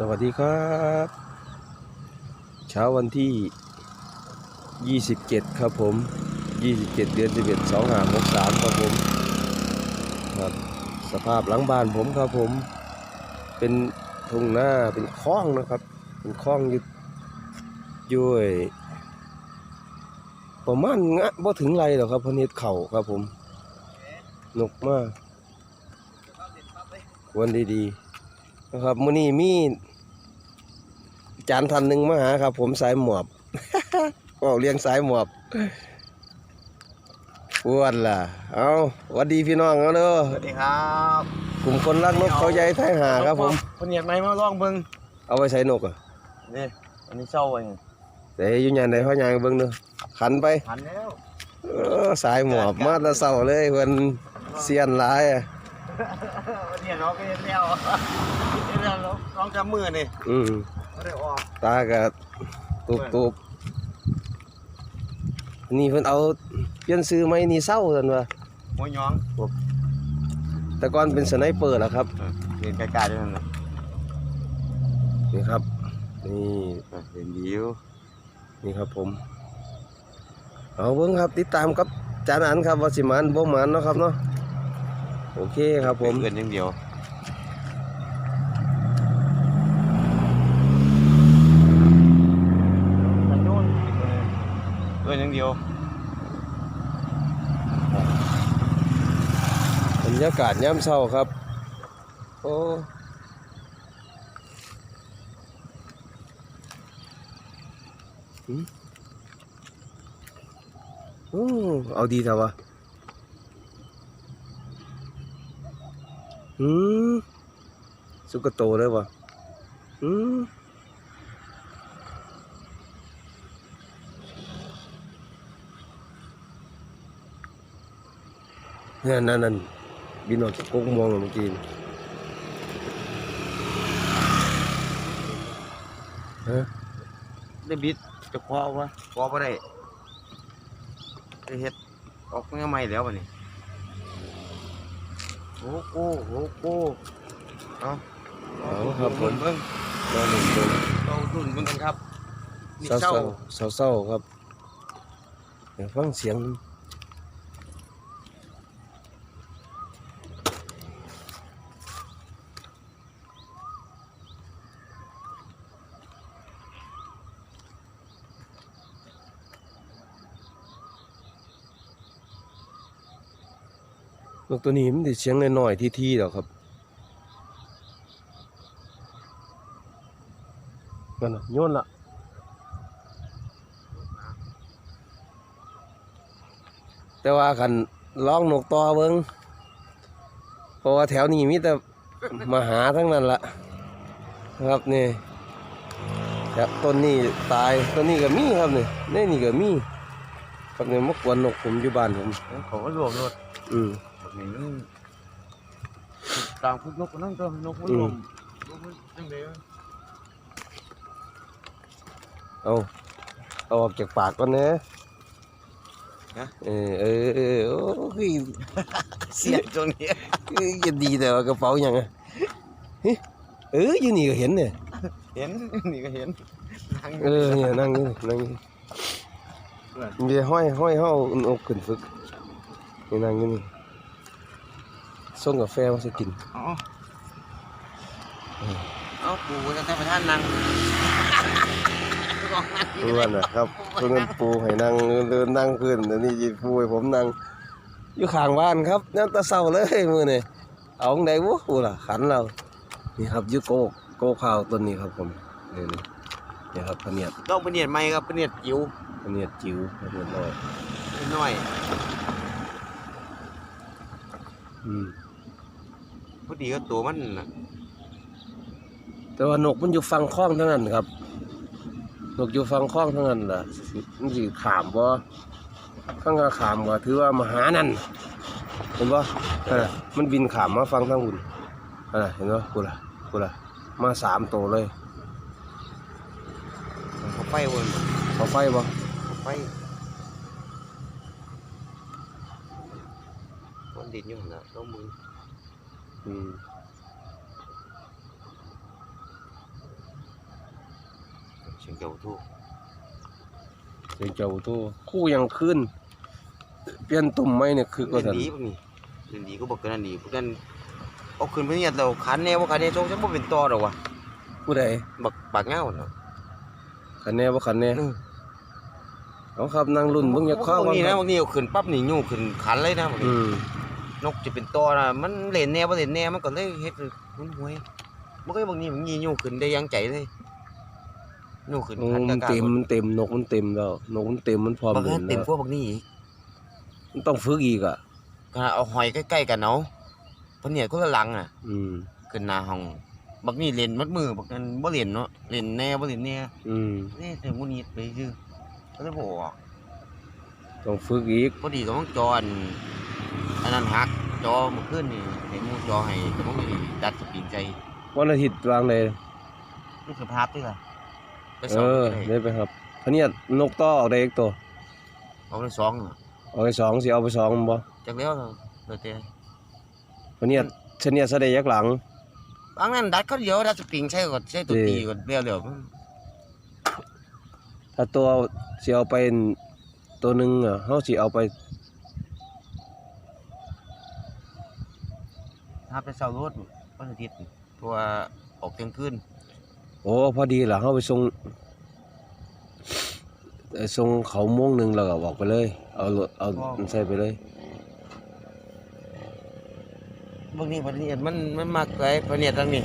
สวัสดีครับ เช้าวันที่ 27 ครับผม 27 เดือน 11 2 5 6 3ครับผมครับสภาพหลังบ้านผมครับผม เป็นทุ่งหน้าเป็นคลองนะครับ เป็นคลองอยู่ย้วยประมาณงะบ่ถึงไรหรอกครับพนเฮ็ดเข่าครับผมนกมากวันดีๆ นะครับมื้อนี้มีอาจารย์ท่านหนึ่งมาหาครับ ผมสายหมอบก็เลี้ยงสายหมอบอ้วนล่ะ เอาหวัดดีพี่น้องเอาเด้อสวัสดีครับกลุ่มคนรักนกเขาใหญ่ไทยหาครับผมคนเหยียดไหมมาลองเบิ่งเอาไว้ใส่นกอะนี่อันนี้เศร้าไว้แต่อยู่ยานใดเขายางเบิ่งเด้อขันไปหันแล้วเออสายหมอบมาแตะเศร้าเลยเพิ่นเสียนหลายอะ วันนี้น้องก็เห็นแล้วเห็นแล้วน้องจำมือนี่อืมไม่ได้ออกตาก็ตุบตุบนี่เพิ่นเอาเปลี่ยนซื้อไหมนี่เศร้าซั่นว่าหัวหยองแต่ก่อนเป็นสไนเปอร์แล้วครับเห็นไกลๆด้วยนั่นน่ะนี่ครับ นี่เห็นดีอยู่นี่ครับผม เอาเบิ้งครับติดตามกับจานอันครับว่าสิมันบ่มันเนาะครับเนาะ โอเคครับผมเกินอย่างเดียวมันโน่นเกินอย่างเดียวบรรยากาศย่ำเช้าครับ โอ้หืมโอ้เอาดีเถอะวะ อืมสุกโตเลยวะอืมเนี่ยนั่นนั่นบินออกจากกกมองเมื่อกี้ฮะได้บิดจะคอวะคอบ่ได้ได้เฮ็ดออกเมื่อไม่แล้วบัดนี้ โอ้โหโอ้โหเอาเอาครับผมเบิ่งนอนหนึ่งเดินเราดุนเบิ่งกันครับนี่เศร้าเศร้าเศร้าเศร้าๆครับเดี๋ยวฟังเสียง นกตัวนี้มันได้เสียงน้อยๆที่ๆหรอกครับมันน่ะโยนละแต่ว่าคันร้องนกต่อเบิงเพราะว่าแถวนี้มีแต่มาหาทั้งนั้นละนะครับนี่ครับต้นนี้ตายต้นนี้ก็มีครับนี่นี่นี่ก็มีครับเนี่ยมากวนนกผมอยู่บ้านผมเขาก็รวมรถอืมแบบ นี้มันต่างพุกนกก็นั่งตัวนกมันอืรมวมนกมันจังได๋เอาเอาออกจากปากก่อนนะเออเออเออโอ้ยเสียงตรงนี้เอ้ยจะดีแต่ว่ากระเป๋ายังไงเอออยู่นี่ก็เห็นเนี่ยเห็นนี่ก็เห็นนั่งเออเนี่ยนั่งอยู่นี่นั่งอยู่เดี๋ยวห้อยห้อยเฮาเอาขึ้นฝึกนี่นั่งอยู่นี่ ส่งกาแฟมาสิกินอ๋อเอาปูจะได้ประทานนั่งเพื่อนนะครับเพื่อนปูให้นั่งเดินนั่งขึ้นอันนี้ยีปูให้ผมนั่งอยู่ข้างบ้านครับเนี่ยตะเศร้าเลยมือนี่เอาของใดวะกูล่ะขันเรา นี่ครับอยุโกกโกข้าวต้นนี้ครับผมนี่นี่นี่ครับพะเนียดต้องเป็นเนียดไหมครับเป็นเนียดจิ๋วพะเนียดจิ๋วพะเนียดน้อยน้อยอืม พอดีก็ตัวมันน่ะแต่ว่านกมันอยู่ฟังคล้องทั้งนั้นครับ นกอยู่ฟังคล้องทั้งนั้นล่ะสิมันสิขามบ่ข้างก็ขามก็ถือว่ามาหานั่นเห็นบ่นั่นน่ะมันบินขามมาฟังทางหุ่นนั่นน่ะเห็นบ่กูล่ะกูล่ะมาสามตัวเลยเขาไฟวนเขาไฟบ่เขาไฟมันดินอยู่หั่นน่ะต้องมือ อืมสียงเจ้าทู่เสียงเจ้าตัวคู่ยังขึ้น เปลี่ยนตุ่มไหมเนี่ยคือก็เล่นสันดีบ่มีเล่นดีก็บอกกันนั่นดีพวกนั้นเอาขึ้นไปเนี่ยเราขันแน่ว่าขันแน่โจงจะบ่เป็นต่อดอกวะผู้ใดบักปากเงาเนาะขันแน่บ่ขันแน่อืมเอาครับนั่งรุ่นเบิ่งอย่าเข้าบากังนนี้คนะรับบางนี้เอาขึ้นปั๊บนี่ยู่ขึ้นขันเลยนะบางอื นี้มนกจะเป็นต่อนะมันเล่นแน่บ่เล่นแน่มันก็เลยเฮ็ดมันห่วยมันก็บางนี้มันยียู่ขึ้นได้อยังใจเลยยู่ขึ้นโอ้ขันมันกากาเต็มมันเต็มนกมันเต็มแล้วนกมันเต็มมันพร้อมบางเล่ทีนเต็มแล้วพวกบางนี้อีกมันต้องฝึกอีกอะขนาดเอาหอยใกล้ๆกันเนาะเพราะเนี่ยก็ละหลังอะอืม ขึ้นหน้าห้องบักนี่เล่นมัดมือบักนั้นบ่เล่นเนาะเล่นแน่บ่เล่นแน่อืมนี่ถึงมุนีไปซื่อก็เลยบ่ออก ต้องฝึกอีกพอดีก็ต้องจออัน อันนั้นหักจอเมื่อคืนนี่ให้หมูจอให้ก็ต้องมีดัดสปริงใจวันอาทิตย์วางเลยนี่คือภาพที่ล่ะไปเอสองอเลยได้ไปครับพะเนียดนกต่อออกได้อีกตัวเอาไปสองอะเอาไปสองสิเอาไปสองบ่จากแล้วเราเดี๋ยวแต่พะเนียดชะเนียดแสดงยักหลัง บางนั้นดัดเขาเดียวดัดสปริงใช่ก็ใช้ตัวดีตีก็เดียวเดียวถ้าตัวสิเอาไปตัวหนึงอะเฮาสิเอาไป ภาพไปเสารถวันอาทิตย์เพราะว่าออกเที่ยงคืนโอ้พอดีล่ะเฮาไปส่งเอ่อส่งเขาโมงหนึงแล้วก็ออกไปเลย เอารถเอาใส่ไปเลย บางทีประเนียดมันมันมากไปประเนียดทางนี้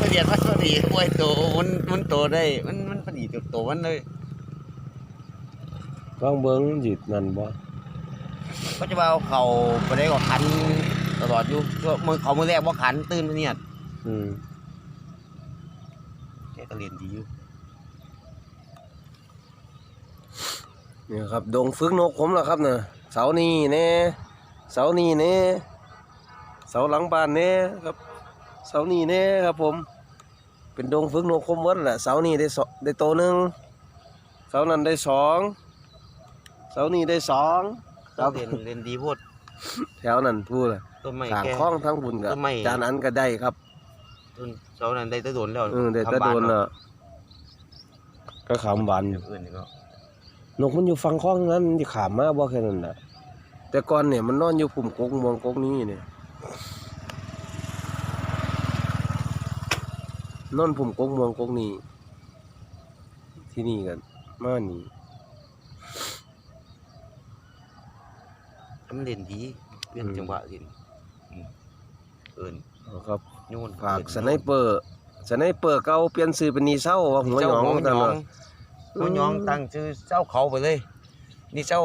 ประเนียดมันพอดีโอ้ยโตมันมันโตได้ มันมันพอดีตัวโตมันเลยลองเบิ่งสินั่นบ่ก็จะว่าเอาเขาไปได้ก็ขัน ตลอดอยู่ก็มือเขามือแรกว่าขันตื่นประเนียดอืมแกก็เรียนดีอยู่นี่ครับดงฝึกนกผมล่ะครับน่ะเสานี่แน่เสานี่แน่เสาหลังบ้านแน่ครับ เสานี่แน่ครับ ผม เป็นดงฝึกนกผมหมดแหละเสานี่ได้สองได้โตวหนึงเสานั้นได้สองเสานี่ได้สองคก็รับเรียนเรียนดีโพด แถวนั้นพูดเลยต้นไม้ทางแกคล้องทั้งบุญกับต้นไม้ จานอันก็ได้ครับต้นเสานั้นได้แตะโดนแล้วเออได้แตะโดนทำบ้าน่ะก็ขามหวานออยู่ย่างอื่นนี่ก็นกมันอยู่ฟังคล้องนั้นมันจะขามมาบ่แค่นั้นน่ะ แต่ก่อนเนี่ยมันนอนอยู่ปุ่มกกมวงกกนี้เนี่ยนอนปุ่มกกมวงกกนี้ที่นี่กันมานี่ มันเรียนดีเปลี่ยนจังหวะเรียนอืมเอินเอาครับโยนฝากสไนเปอร์สไนเปอร์เก่าเปลี่ยนชื่อเป็นนีเศร้าว่าหัวหยองหัวหยตอลงอดหัวหยองตั้งชื่อเจ้าเขาไปเลย นี่เจ้า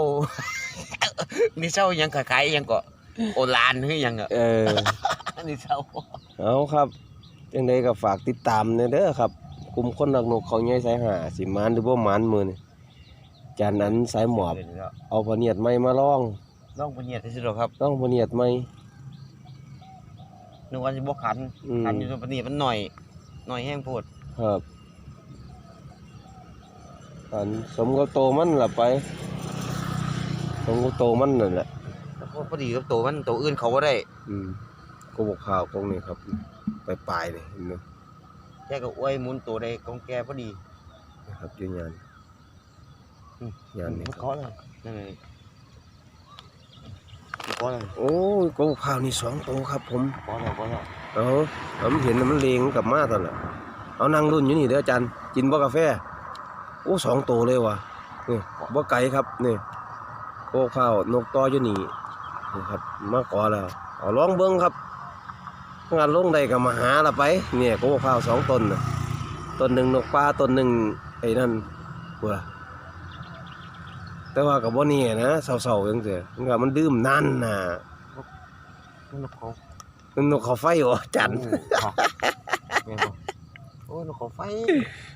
นี่เจ้ายังขายๆยังก็โอลานหรือยังอะ เออ นี่เจ้า เอาครับจังใดก็ฝากติดตามเนยเด้อครับ กลุ่มคนนักนกเขาใหญ่สายหาสิมานหรือบ่มานมือนี่จานนั้นสายหมอบเอาพะเนียดไม้มาลอง น้องปเนียดที่สุดหรอกครับต้องพะเนียดไม้นึกว่าจะบกขันอืม ขันอยู่ตรงปเนียดมันหน่อย หน่อยแห้งโพดครับอันสมกับโตมันล่ะไป สมกับโตมันนั่นแหละ แล้วก็พอดีกับตัวมันตัวอื่นเขาก็ได้อืมก็บอกข่าวตรงนี้ครับ ไปปลายๆนี่เห็นไหมแกก็อวยหมุนตัวได้ของแกพอดีนะครับอยืนยันอืมยันนี่มันครับเคาะเลยนั่นเลย เคาะเลยโอ้ยก็บอกข่าวนี่สองโตครับ ผมเคาะเลยเคาะเลยเอาเอามันเห็นแล้วมันเลงกลับมาตอนน่ะเอานั่งรุ่นอยู่นี่เด้ออาจารย์กินบ่กาแฟโอ้สองโตเลยว่ะนี่บ่ไก่ครับนี่โก้ข้าวนกต่ออยู่นี่นี่ครับมาขอแล้วเอาลองเบิ้งครับงานลงใดก็มาหาละไป เนี่ยโก้ข้าวสองต้นน่ะต้นหนึ่งนกปลาต้นหนึ่งไอ้นั่นบัว แต่ว่ากับบ่นี่นะเศร้าๆจังซี่มันก็มันดื่มนั่นน่ะนกเขามันนกเขาไฟอ๋ออาจันโอ้ค่ะแม่นบ่โอ้ยนกเขาไฟ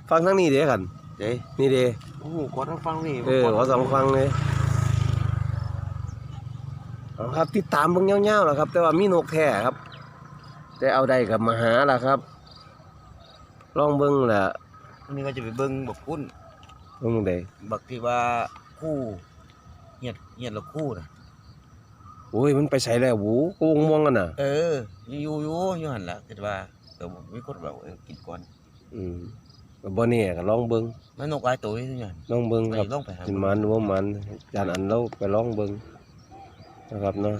ฟังทั้งนี้เด้อกันเด้นี่เด้โอ้โหกดทั้งฟังนี่เออขอสองฟังเลยเอาครับติดตามเบิ่งยาวๆแหละครับ แต่ว่ามีนกแท้ครับ แต่เอาได้กับมาหาล่ะครับ ลองเบิ่งแหละอันนี้ก็จะไปเบิ่งบักคุ้นเบิ่งได้บักที่ว่า คู่เหียดเหียดละคู่น่ะโอ้ยมันไปใส่แล้วหูกูงม่วงกันน่ะ เอออยู่อยู่อยู่อยู่หั่นล่ะคิดว่าเออมีคนบอกเออกินก่อนอืมก็บ่แน่ก็ลองเบิ่งมันนกหลายตัวอยู่เนี่ยลองเบิ่งไปครับลองไปหาสิมันหรือบ่มันจานอันเราไปลองเบิ่งนะครับเนาะ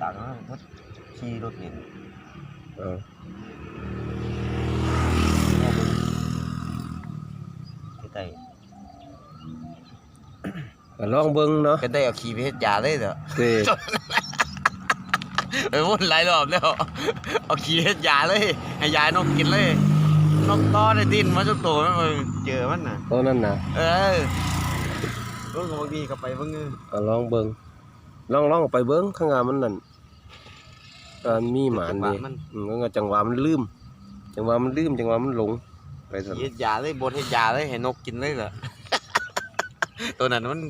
ต่างกันรถขี่รถเล่นเออใกล้ ก็ลองเบิ่งเนาะๆก็ได้เอาขี่ไปเฮ็ดยาเลยเด้อเด้ไปวนหลายรอบแล้วเอาขี่เฮ็ดยาเลยให้ยานกกินเลยนกต้อได้ดินมาจุกตัวมันเจอมันน่ะตัวนั้นน่ะ เออลูกบางทีก็ไปเบิ่งเออก็ลองเบิ่งลองลองออกไปเบิ่งข้างหน้ามันนั่นก็มีหมานจังหนี่วะมันอืมก็จังหวะมันลืม จังหวะมันลืมจังหวะมันหลงไปซั่นขี่เฮ็ดยาเลยบดเฮ็ดยาเลยให้นกกินเลยเหรอ ตัวนั้นมัน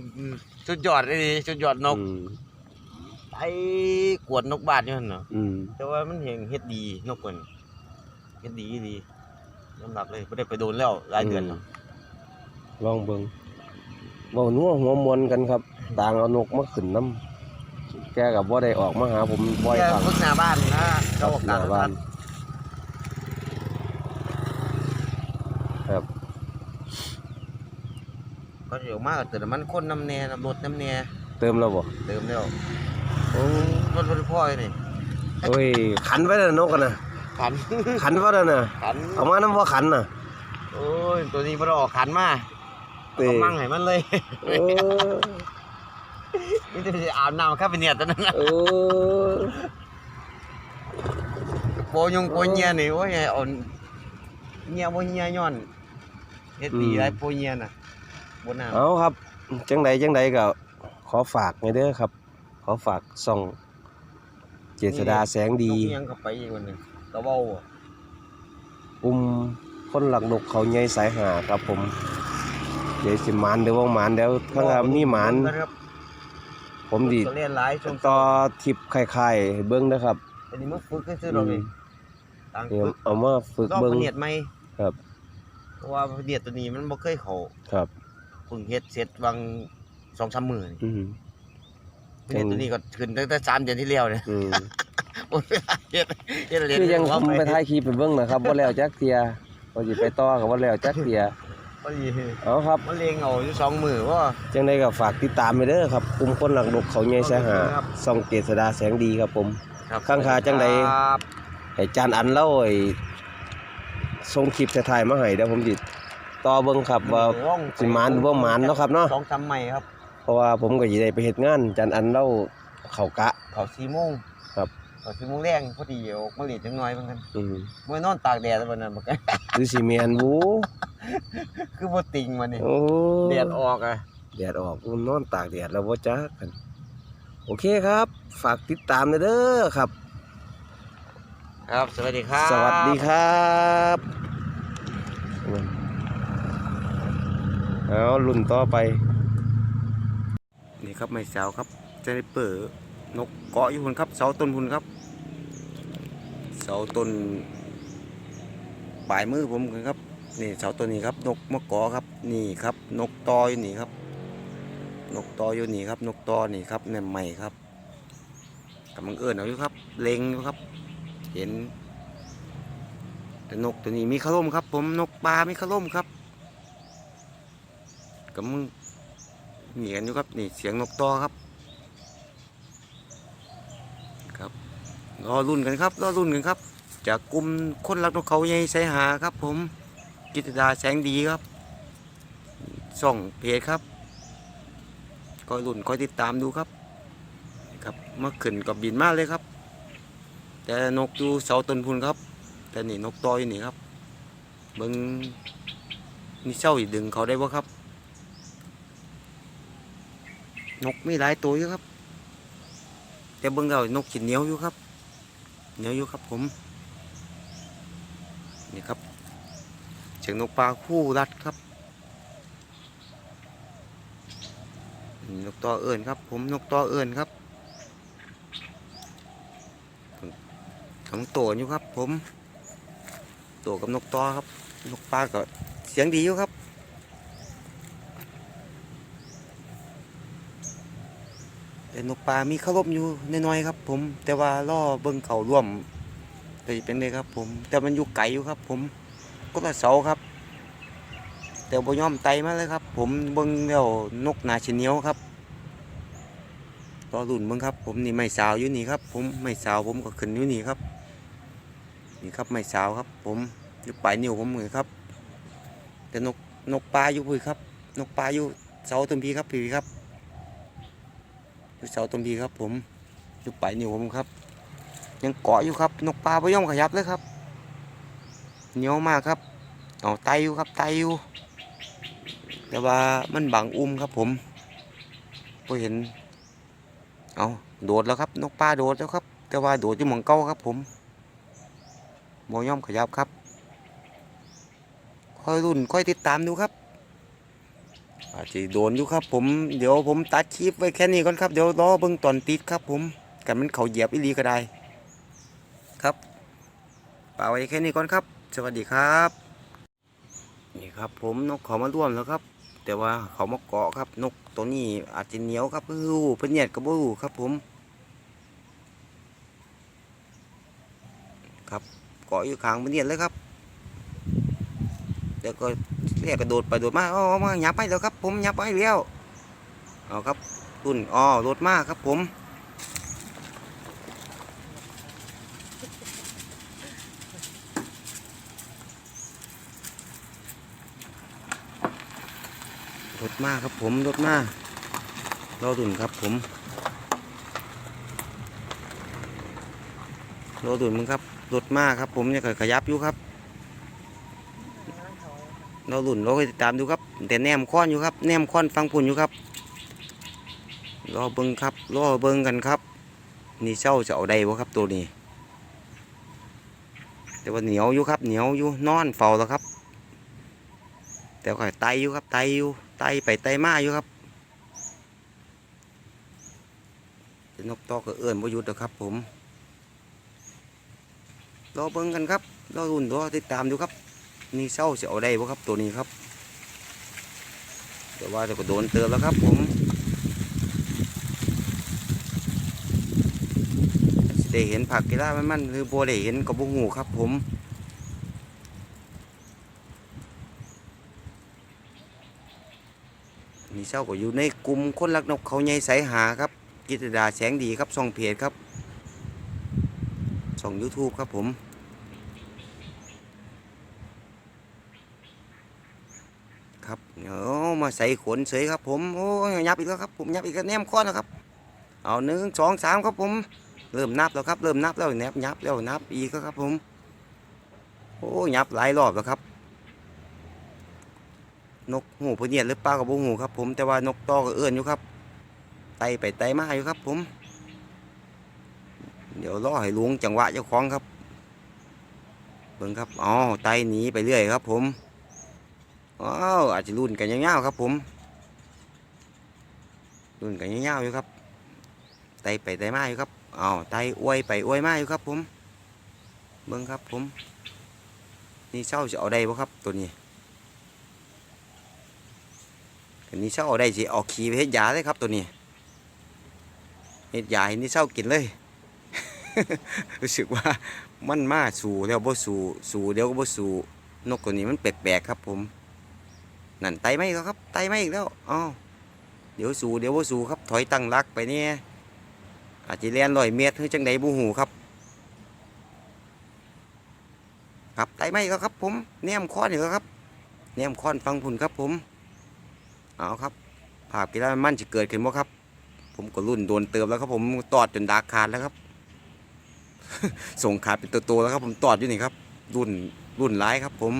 สุดยอดเลยดิสุดยอดนกอืมไปกวดนกบ้านอยู่นั่นเนาะอืมแต่ว่ามันเห็นเฮ็ดดีนกมันเฮ็ดดีดียอมรับเลยบ่ได้ไปโดนแล้วหลายเดือนแล้วลองเบิ่งเว้านัวหัวมวนกันครับ ต่างเอานกมาขึ้นน้ำแกก็บ่ได้ออกมาหาผมบ่อยแค่ครั้ง ฝึกหน้าบ้านนะเขาบอกหกาน้ารบ้านครับ เขาเดี๋ยวมากเติมน้ำมันคนน้ำแน่น้ำรถน้ำแน่เติมแล้วบ่เติมแล้วโอ้รถรถพ่อเลยนี่โอ้ยขันไว้แล้วนกกันน่ะขันขันไว้แล้วน่ะขันเอามาน้ำบ่ขันน่ะโอ้ยตัวนี้บ่ได้ออกขันมาเต้เอามั่งให้มันเลยโอ้นี่จะไปอาบน้ำข้าไปเนี่ยตอนนั้นนะโอ้โปยงโปเงียนี่โอ้ยเอาเงียบ่เงียย้อนเฮ็ดดีหลายโปเงียน่ะ บ่น้ำเอาครับ จังใดจังใดก็ขอฝากไงเด้อครับ ขอฝากส่องเจษดาแสงดี นกยังก็ไปอีกวันหนึงตะเว้าอะอุ้มคนหลักนกเขาใหญ่สายหาครับผม เดี๋ยวสิหมานเดี๋ยวว่าหมานเดี๋ยวข้างหน้ามีหมานครับผมดีตัวเล่นหลายช่วงต่อทิปคล้ายๆให้เบิ้งนะครับอันนี้มันฝึกก็ซื้อดอกนี่ต่างนี่ฝึกเอามาฝึกรอบเบิ้งพเนียดใหม่ครับ เพราะว่าพเนียดตัวนี้มันบ่เคยเข้าครับเพิ่งเฮ็ดเสร็จวัง2-3มื้อนี่อืมพเนียดตัวนี้ก็ขึ้นตั้งแต่3เดือนที่แล้วเนี่ยอืมโอ้ยเฮ็ดเฮ็ดเรียนคือยังว่าผมไปถ่ายคลิปไปเบิ้งนะครับว่าแล้วจักเทียว่าสิไปต่อกับว่าแล้วจักเทียพอดีเอาครับ มันเลงเอาอยู่สองมื้อว่า จังใดก็ฝากติดตามไปเด้อครับกลุ่มคนหลักนกเขาใหญ่สายหาครับ ส่องเจษดาแสงดีครับผมครับข้างคาจังใด ครับให้จานอันเล่าไอ้ส่งคลิปถ่ายๆมาให้เดี๋ยวผมสิ ต่อเบิ่งครับว่าสิหมานหรือบ่หมานเนาะครับเนาะสองสามใหม่ครับ เพราะว่าผมก็สิได้ไปเฮ็ดงานจานอันเล่าเขากะ เขา4โมงครับเขา4โมงแรงพอดีออกมาเล่นจังน้อยเหมือนกันอืมเมื่อนอนตากแดดวันนั้นบักหรือสิแม่นบูคือบ่ติงมานี่โอ้แดดออกอะแดดออกนอนตากแดดแล้วบ่จักกันโอเคครับ ฝากติดตามเด้อครับ ครับ สวัสดีครับ สวัสดีครับ เอารุ่นต่อไป นี่ครับไม่สาวครับจะได้เปิดนกเกาะอยู่พุ่นครับ เสาต้นพุ่นครับ เสาต้นปลายมือผมครับนี่เสาต้นนี้ครับนกมะกอครับนี่ครับ นกตออยู่นี่ครับ นกตออยู่นี่ครับ นกตอนี่ครับเนี่ยใหม่ครับกำลังเอิญเอาอยู่ครับ เล็งอยู่ครับ เห็นแต่นกตัวนี้มีขะล่มครับ ผมนกปลามีขะล่มครับ กำลังเหนียนอยู่ครับนี่เสียงนกตอครับ ครับรอรุ่นกันครับรอรุ่นกันครับ จากกลุ่มคนรักนกเขาใหญ่ไสหาครับ ผมกิตดาแสงดีครับส่องเพจครับคอยรุ่นคอยติดตามดูครับครับเมื่อขึ้นกับบินมากเลยครับ แต่นกอยู่เสาต้นพุนครับ แต่นี่นกตออยู่นี่ครับเบิงนี่เศร้าอีดึงเขาได้บ่ครับ นกมีหลายตัวอยู่ครับ แต่เบิ่งเอานกกินเหนียวอยู่ครับเหนียวอยู่ครับผมนี่ครับเสียงนกปลาคู่รัดครับนกตอเอิญครับ ผมนกตอเอิญครับของโตอยู่ครับ ผมโตกับนกตอครับ นกปลาก็เสียงดีอยู่ครับ นกปลามีเข้ารบอยู่น้อยๆครับ ผม แต่ว่าล่อเบิ่งเขาร่วมแต่เป็นเลยครับ ผม แต่มันอยู่ไกลอยู่ครับ ผมก็ละเสาครับ แต่บ่อมไตมาเลยครับ ผมเบิ่งแล้วนกนาชเนียวครับรอรุ่นเบิ่งครับ ผมนี่ไม่สาวอยู่นี่ครับ ผมไม่สาวผมก็ขึ้นอยู่นี่ครับ นี่ครับไม่สาวครับ ผมอยู่ปลายนิ้วผมเลยครับ แต่นกนกปลาอยู่พุ่ครับ นกปลาอยู่เสาต้นพีครับพี่ครับ อยู่เสาต้นพีครับ ผมอยู่ปลายนิ้วผมครับ ยังเกาะอยู่ครับ นกปลาไม่ยอมขยับเลยครับเหนียวมากครับเอาไตอยู่ครับไตอยู่แต่ว่ามันบังอุ้มครับ ผมพอเห็น เอาโดดแล้วครับ นกปลาโดดแล้วครับ แต่ว่าโดดที่หมองเก้าครับ ผมบ่ยอมขยับครับค่อยรุ่นค่อยติดตามดูครับ อาจจะโดนอยู่ครับผมเดี๋ยวผมตัดคลิปไว้แค่นี้ก่อนครับเดี๋ยวรอเบิ่งตอนติดครับผมกันมันเขาเหยียบอีลีก็ได้ ครับป่ากไว้แค่นี้ก่อนครับ สวัสดีครับ นี่ครับผมนกเขามาร่วมแล้วครับ แต่ว่าเขามาเกาะครับ นกตัวนี้อาจจะเหนียวครับเพื่อเพื่อเนียดกับบูครับผม ครับเกาะอยู่ข้างเพื่อเนียดเลยครับ เดี๋ยวก็เรียกกระโดดไปโดดมาอ๋อมาหยับไปแล้วครับ ผมหยับไปแล้วเอาครับรุ่นอ๋อรถมากครับผมรถมากครับผมรถมากรอดุนครับผมรอดุนมึงครับรถมากครับผมเนี่ยก็ขยับอยู่ครับ เราหลุนเราก็ติดตามดูครับ แต่แนมค้อนอยู่ครับ แนมค้อนฟังผุ่นอยู่ครับ รอเบิ้งครับ รอเบิ้งกันครับ นี่เช่าจะเอาได้บ่ครับตัวนี้ แต่ว่าเหนียวอยู่ครับ เหนียวอยู่นอนเฝ้าแล้วครับ แต่ก็ไตอยู่ครับ ไตอยู่ ไตไปไตมาอยู่ครับนกตอกก็เอื้อนบ่หยุดแล้วครับ ผม รอเบิ้งกันครับ รอรุ่นรอติดตามดูครับ นี่เศร้าจะเอาได้บ่ครับตัวนี้ครับแต่ว่าจะก็โดนเตือนแล้วครับผมได้เห็นผักกีฬามันมันหรือบ่ได้เห็นกับบ่หูครับผมนี่เศร้าก็อยู่ในกลุ่มคนรักนกเขาใหญ่สายหาครับ กิตดาแสงดีครับช่องเพจครับช่อง YouTube ครับผม ครับเดี๋ยวมาใส่ขนเสยครับ ผมโอ้ยยับอีกแล้วครับผมยับอีกแล้วแนมข้อนะครับ เอาหนึ่งสองสามครับผมเริ่มนับแล้วครับเริ่มนับแล้วแนบยับแล้วนับอีกแล้วครับผมโอ้ยับหลายรอบแล้วครับ นกหูพเนียดหรือเปล่ากับบุหูครับ ผมแต่ว่านกตอก็เอื้อนอยู่ครับไตไปไตมาอยู่ครับ ผม เดี๋ยวรอให้ลุงจังหวะเจ้าของครับเบิ่งครับอ๋อไตหนีไปเรื่อยครับ ผม ว้าวอาจจะรุ่นกันยาวๆครับผมรุ่นกันยาวๆอยู่ครับไตไปไตมาอยู่ครับอ้าวไตอวยไปอวยมาอยู่ครับผมเบิ้งครับผมนี่เช่าจะเอาได้บ่ครับตัวนี้อันนี้เช่าเอาได้สิออกขี่ไปเฮ็ดยาเลยครับตัวนี้เฮ็ดยาให้นี่เช่ากินเลย รู้สึกว่ามันมาสู่แล้วบ่สู่สู่เดี๋ยวก็บ่สู่นกตัวนี้มันแปลกๆครับผม นั่นไตไม่แล้วครับไตไม่อีกแล้วอ๋อเดี๋ยวสู่เดี๋ยวว่าสู่ครับถอยตั้งรักไปเนี่ยอาจจะเลียนลอยเมตรหรือจังใดบูหูครับ ครับไตไม่แล้วครับ ผมแนมค้อนอีกแล้วครับแนมค้อนฟังผุนครับผมเอาครับภาพกีฬามันจะเกิดขึ้นบ่ครับ ผมก็รุ่นโดนเติมแล้วครับผมตอดจนดาขาดแล้วครับ ส่งขาดเป็นตัวๆแล้วครับ ผมตอดอยู่นี่ครับ รุ่นรุ่นร้ายครับผม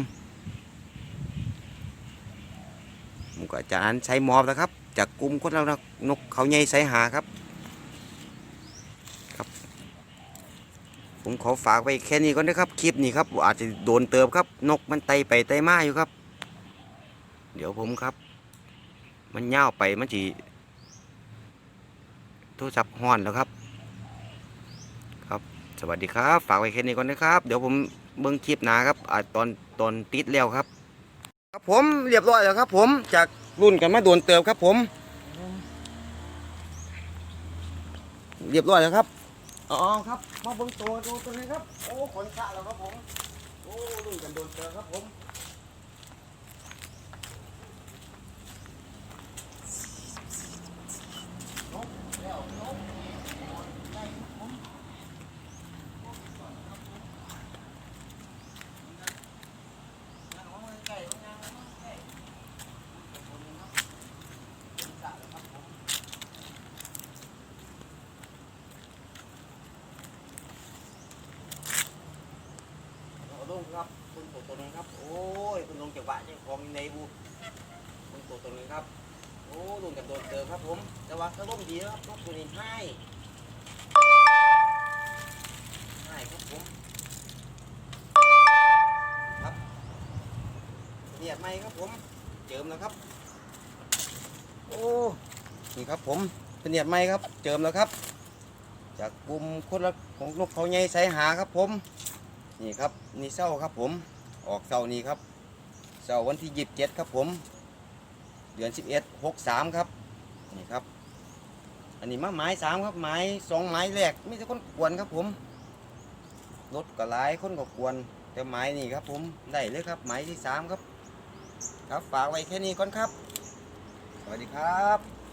ผม ก็จะนั้นใช้มอบแล้วครับ จากกลุ่มคนเรานกเขาใหญ่ใส่หาครับครับ ผมขอฝากไว้แค่นี้ก่อนนะครับคลิปนี้ครับอาจจะโดนเติมครับ นกมันไตไปไตมาอยู่ครับ เดี๋ยวผมครับ มันย่าไปมันจีโทรศัพท์ห้อนแล้วครับ ครับ สวัสดีครับ ฝากไว้แค่นี้ก่อนนะครับ เดี๋ยวผมเบิ่งคลิปหนาครับอาจตอนตอนติดแล้วครับ ครับผมเรียบร้อยแล้วครับ ผมจากรุ่นกันมาโดนเติมครับ ผม เรียบร้อยแล้วครับอ๋อครับมาเบิ่งตัวดูตัวนี้ครับโอ้ขนสะแล้วครับผมโอ้รุ่นกันโดนเติมครับผม ตัวหนึงครับ โอ้ยคุณลงจากบ้านเจ้าของอยู่ ในบูคุณตัวตัวนึงครับ โอ้ลุงกับโดนเจอครับผม แต่ว่าก็ร่มดีนะครับนกตัวนี้ให้ให้ครับผม ครับเนียดไหมครับผม เจิมแล้วครับ โอ้ นี่ครับผมเป็นเนียดไหมครับ เจิมแล้วครับ จากกลุ่มคนละของนกเขาใหญ่สายหาครับผม นี่ครับ นี่เศร้าครับผม ออกเศร้านี้ครับ เศร้าวันที่ยีิบเจ็ดครับผม เดือนสิบเอ็ดหกสามครับ นี่ครับ อันนี้มาไม้สามครับไม้สองไม้แรกไม่ใช่คนกวนครับผมรถก็หลายคนก็กวน แต่ไม้นี่ครับผมได้เลยครับไม้ที่สามครับ ครับฝากไว้แค่นี้ก่อนครับ สวัสดีครับ